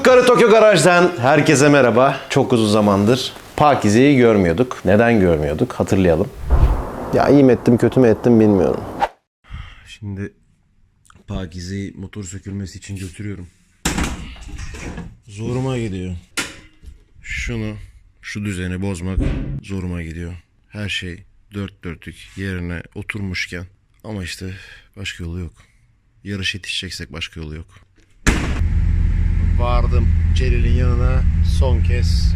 Yukarı Tokyo Garaj'dan herkese merhaba. Çok uzun zamandır Pakize'yi görmüyorduk. Neden görmüyorduk? Hatırlayalım. Ya iyi mi ettim, kötü mü ettim bilmiyorum. Şimdi Pakize'yi motor sökülmesi için götürüyorum. Zoruma gidiyor. Şunu, şu düzeni bozmak zoruma gidiyor. Her şey dört dörtlük yerine oturmuşken. Ama işte başka yolu yok. Yarış yetişeceksek başka yolu yok. Vardım Celil'in yanına son kez.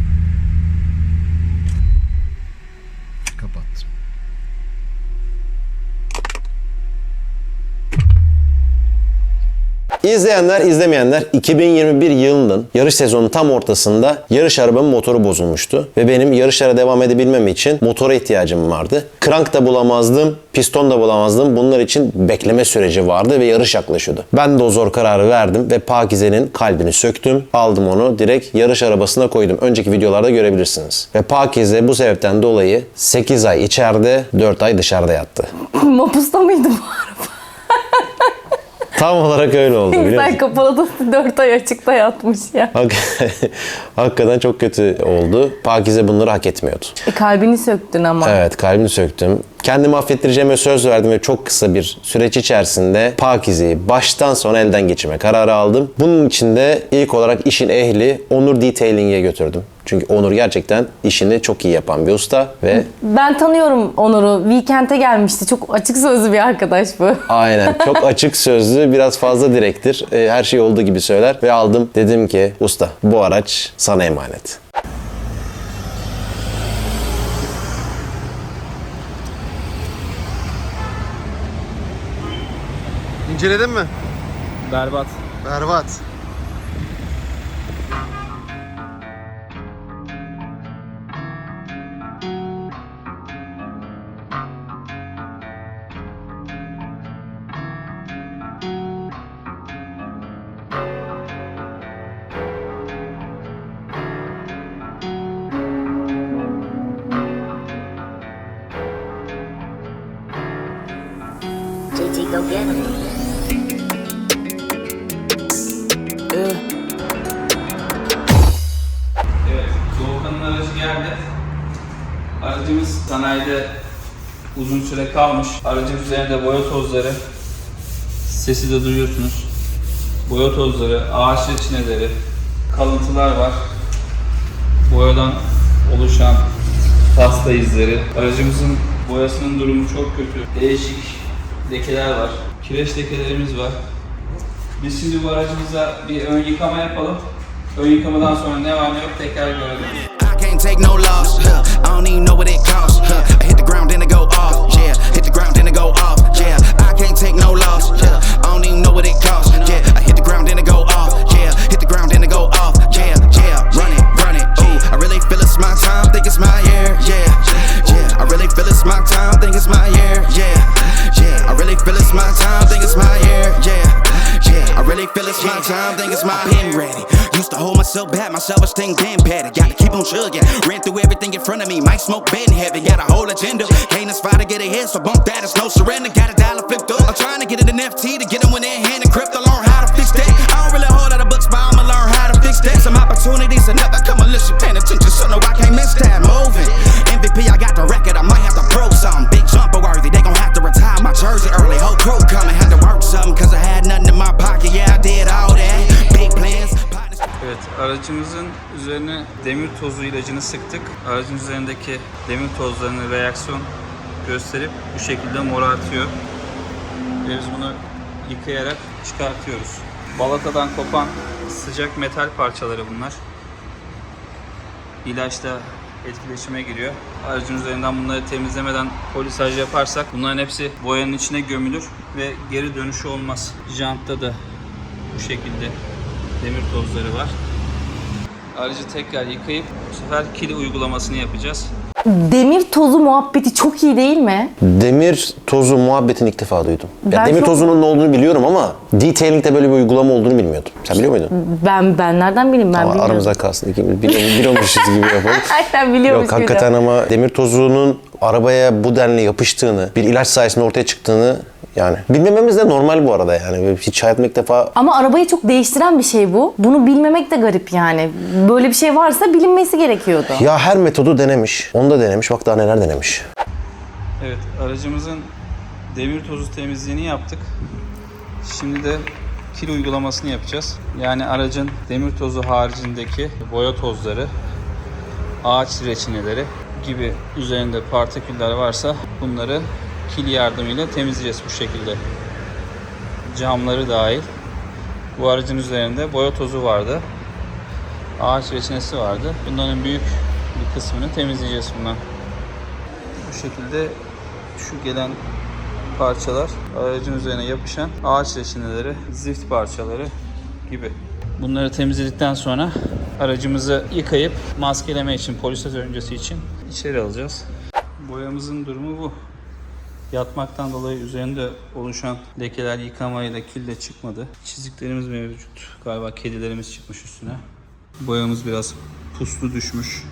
İzleyenler, izlemeyenler 2021 yılının yarış sezonunun tam ortasında yarış arabamın motoru bozulmuştu. Ve benim yarışlara devam edebilmem için motora ihtiyacım vardı. Krank da bulamazdım, piston da bulamazdım. Bunlar için bekleme süreci vardı ve yarış yaklaşıyordu. Ben de o zor kararı verdim ve Pakize'nin kalbini söktüm. Aldım onu direkt yarış arabasına koydum. Önceki videolarda görebilirsiniz. Ve Pakize bu sebepten dolayı 8 ay içeride, 4 ay dışarıda yattı. Mapusta mıydı bu araba? Tam olarak öyle oldu biliyor musun? Sen kapalı da 4 ay açıkta yatmış ya. Hak- Hakikaten çok kötü oldu. Pakize bunları hak etmiyordu. E, kalbini söktün ama. Evet kalbini söktüm. Kendimi affettireceğime söz verdim ve çok kısa bir süreç içerisinde Pakize'yi baştan sona elden geçirme kararı aldım. Bunun için de ilk olarak işin ehli Onur Detailing'e götürdüm. Çünkü Onur gerçekten işini çok iyi yapan bir usta ve Ben tanıyorum Onur'u. Weekend'e gelmişti. Çok açık sözlü bir arkadaş bu. Aynen. Çok açık sözlü, biraz fazla direktir. E, Her şey olduğu gibi söyler ve aldım. Dedim ki usta bu araç sana emanet. İnceledin mi? Berbat. Berbat. Evet, Doğukan'ın aracı. Aracımız sanayide uzun süre kalmış. Aracın üzerinde boya tozları, sesi de duyuyorsunuz. Boya tozları, ağaç reçineleri, kalıntılar var. Boyadan oluşan pasta izleri. Aracımızın boyasının durumu çok kötü. Değişik lekeler var. Kireç lekelerimiz var. Biz şimdi bu aracımıza bir ön yıkama yapalım. Ön yıkamadan sonra ne var ne yok tekrar görelim. I can't take no loss. Huh. I don't even know what it costs. Huh. I hit the ground then it go off. Yeah, hit the ground then it go off. Yeah, I can't take no loss. Yeah, I don't even know what it costs. Yeah, I hit the ground then it go off. Yeah, hit the ground then it go off. Yeah, yeah, run it, run it. Ooh, I really feel it's my time. Think it's my year. Yeah, I really feel it's my time. Think it's my year. Yeah, yeah, I really feel it's my time. Think it's my year. Yeah, yeah, I really feel it's my time. Think it's my been ready. Used to hold myself back, my self-esteem been better. Gotta keep on chugging. Ran through everything in front of me. Might smoke bed in heaven. Got a whole agenda. Can't aspire to get ahead, so bump that. It's no surrender. Got a dollar flipped up. I'm trying to get it in FT to get I might have to prove something. Big jumper worthy. They gon' have to retire my jersey early. Whole crew coming. Had to work something cause I had nothing in my pocket. Yeah, I did all that. Big plans. Evet, aracımızın üzerine demir tozu ilacını sıktık. Aracın üzerindeki demir tozlarını reaksiyon gösterip bu şekilde morartıyor. Ve biz bunu yıkayarak çıkartıyoruz. Balatadan kopan sıcak metal parçaları bunlar. İlaçla etkileşime giriyor. Aracın üzerinden bunları temizlemeden polisaj yaparsak bunların hepsi boyanın içine gömülür ve geri dönüşü olmaz. Jantta da bu şekilde demir tozları var. Aracı tekrar yıkayıp bu sefer kili uygulamasını yapacağız. Demir tozu muhabbeti çok iyi değil mi? Demir tozu muhabbetini ilk defa duydum. Ya demir çok- tozunun ne olduğunu biliyorum ama detailing'de böyle bir uygulama olduğunu bilmiyordum. Sen biliyor muydun? Ben ben nereden bileyim ben Ama bilmiyorum. aramızda kalsın. İkimiz biliyor- biliyormuşuz gibi yapalım. Aynen biliyormuş Yok hakikaten ama demir tozunun arabaya bu denli yapıştığını, bir ilaç sayesinde ortaya çıktığını Yani bilmememiz de normal bu arada yani. Hiç hayatımda ilk defa Ama arabayı çok değiştiren bir şey bu. Bunu bilmemek de garip yani. Böyle bir şey varsa bilinmesi gerekiyordu. ya her metodu denemiş. Onu da denemiş. Bak daha neler denemiş. Evet, aracımızın demir tozu temizliğini yaptık. Şimdi de kil uygulamasını yapacağız. Yani aracın demir tozu haricindeki boya tozları, ağaç reçineleri gibi üzerinde partiküller varsa bunları kil yardımıyla temizleyeceğiz bu şekilde. Camları dahil. Bu aracın üzerinde boya tozu vardı. Ağaç reçinesi vardı. Bunların büyük bir kısmını temizleyeceğiz bundan. Bu şekilde şu gelen parçalar aracın üzerine yapışan ağaç reçineleri, zift parçaları gibi. Bunları temizledikten sonra aracımızı yıkayıp maskeleme için, polisaj öncesi için içeri alacağız. Boyamızın durumu bu. Yatmaktan dolayı üzerinde oluşan lekeler yıkamayla kille çıkmadı. Çiziklerimiz mevcut. Galiba kedilerimiz çıkmış üstüne. Boyamız biraz puslu düşmüş.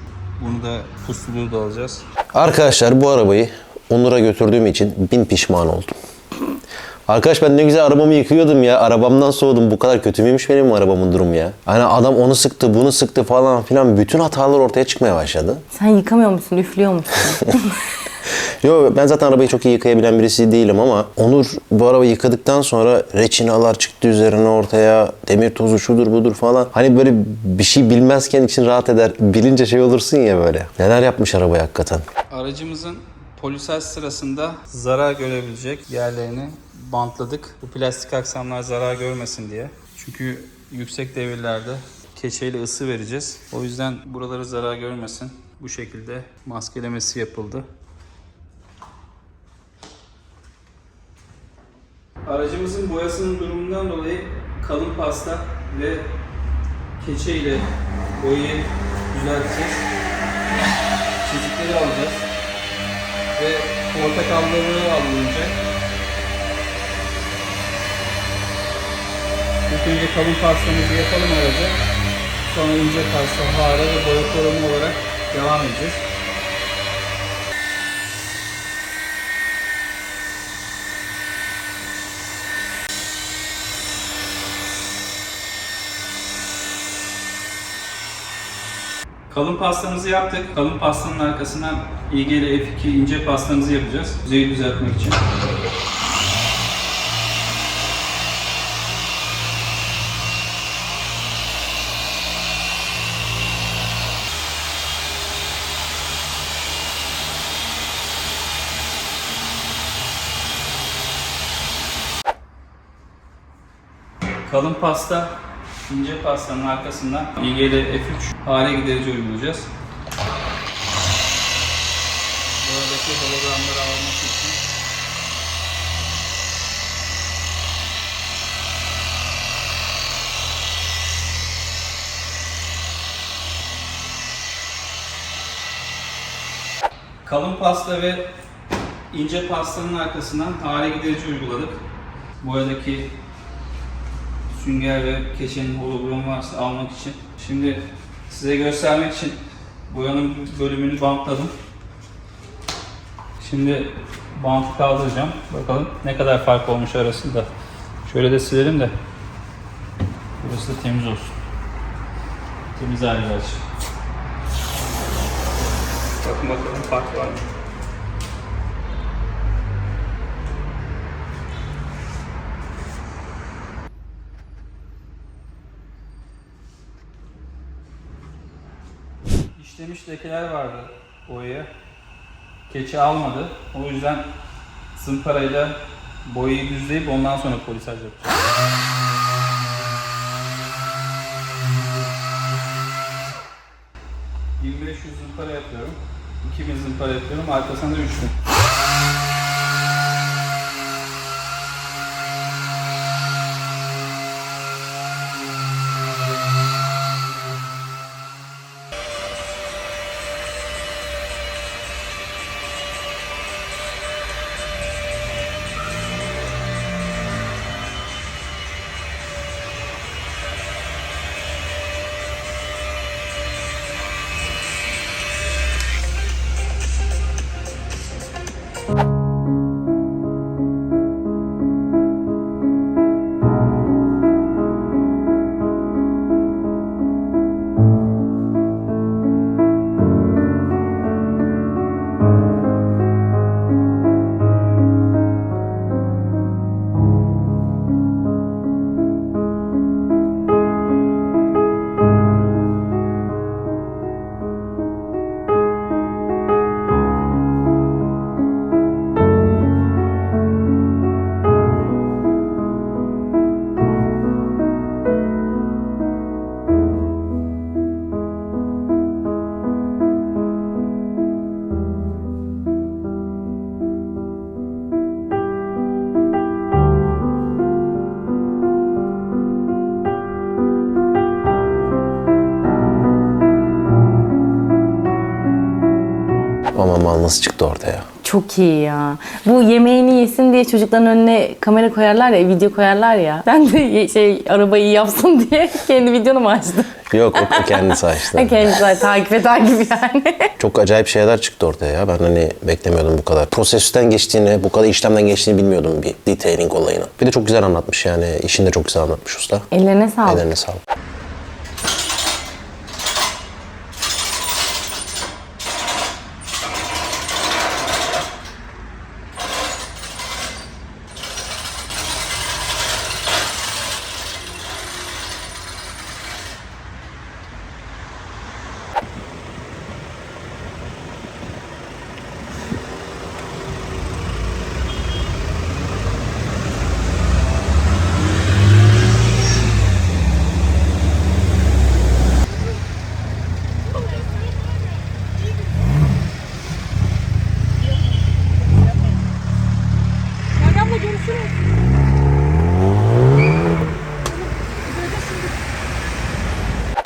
Bunu da pusluluğu da alacağız. Arkadaşlar bu arabayı Onur'a götürdüğüm için bin pişman oldum. Arkadaş ben ne güzel arabamı yıkıyordum ya. Arabamdan soğudum. Bu kadar kötü müymüş benim arabamın durumu ya? Hani adam onu sıktı, bunu sıktı falan filan. Bütün hatalar ortaya çıkmaya başladı. Sen yıkamıyor musun, üflüyor musun? Yo ben zaten arabayı çok iyi yıkayabilen birisi değilim ama Onur bu arabayı yıkadıktan sonra reçinalar çıktı üzerine ortaya. Demir tozu şudur budur falan. Hani böyle bir şey bilmezken için rahat eder. Bilince şey olursun ya böyle. Neler yapmış arabaya hakikaten. Aracımızın polisaj sırasında zarar görebilecek yerlerini bantladık. Bu plastik aksamlar zarar görmesin diye. Çünkü yüksek devirlerde keçeyle ısı vereceğiz. O yüzden buraları zarar görmesin. Bu şekilde maskelemesi yapıldı. Aracımızın boyasının durumundan dolayı kalın pasta ve keçe ile boyayı düzelteceğiz. Çizikleri alacağız ve portakallığı alınacak. İlk önce kalın pastamızı yapalım araca. Sonra ince pasta, hara ve boya korumu olarak devam edeceğiz. Kalın pastamızı yaptık. Kalın pastanın arkasından İGL F2 ince pastamızı yapacağız. Yüzeyi düzeltmek için. Kalın pasta, ince pastanın arkasından İGL F3 hale giderici uygulayacağız. Buradaki hologramları almak için Kalın pasta ve ince pastanın arkasından hale giderici uyguladık. Boyadaki sünger ve keçenin hologram varsa almak için. Şimdi size göstermek için boyanın bölümünü bantladım. Şimdi bantı kaldıracağım. Bakalım ne kadar fark olmuş arasında. Şöyle de silelim de burası da temiz olsun. Temiz hale gelsin. Bakın bakalım fark var mı? İşlemiş lekeler vardı boyaya. Keçe almadı. O yüzden zımparayla boyayı düzleyip ondan sonra polisaj yapacağız. ...1500 zımpara yapıyorum. 2000 zımpara yapıyorum. Arkasında 3000. Ama mal nasıl çıktı ortaya? Çok iyi ya. Bu yemeğini yesin diye çocukların önüne kamera koyarlar ya, video koyarlar ya. Ben de ye- şey arabayı yapsın diye kendi videonu mu açtım? Yok o, o kendisi açtı. Kendisi takibe takip yani. Çok acayip şeyler çıktı ortaya ya. Ben hani beklemiyordum bu kadar. Prosesüsten geçtiğini, bu kadar işlemden geçtiğini bilmiyordum bir detailing olayını. Bir de çok güzel anlatmış yani. işini de çok güzel anlatmış usta. Ellerine sağlık. Ellerine sağlık.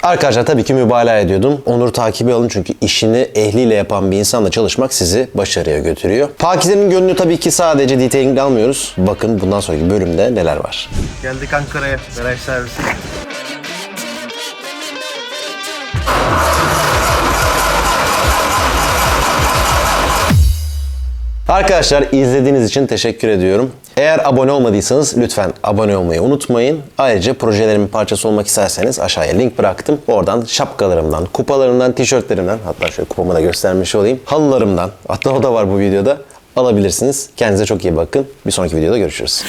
Arkadaşlar tabii ki mübalağa ediyordum. Onur takibi alın çünkü işini ehliyle yapan bir insanla çalışmak sizi başarıya götürüyor. Pakize'nin gönlü tabii ki sadece detailing almıyoruz. Bakın bundan sonraki bölümde neler var. Geldik Ankara'ya. Garaj servisi. Arkadaşlar izlediğiniz için teşekkür ediyorum. Eğer abone olmadıysanız lütfen abone olmayı unutmayın. Ayrıca projelerimin parçası olmak isterseniz aşağıya link bıraktım. Oradan şapkalarımdan, kupalarımdan, tişörtlerimden hatta şöyle kupamı da göstermiş olayım. Halılarımdan, hatta o da var bu videoda alabilirsiniz. Kendinize çok iyi bakın. Bir sonraki videoda görüşürüz.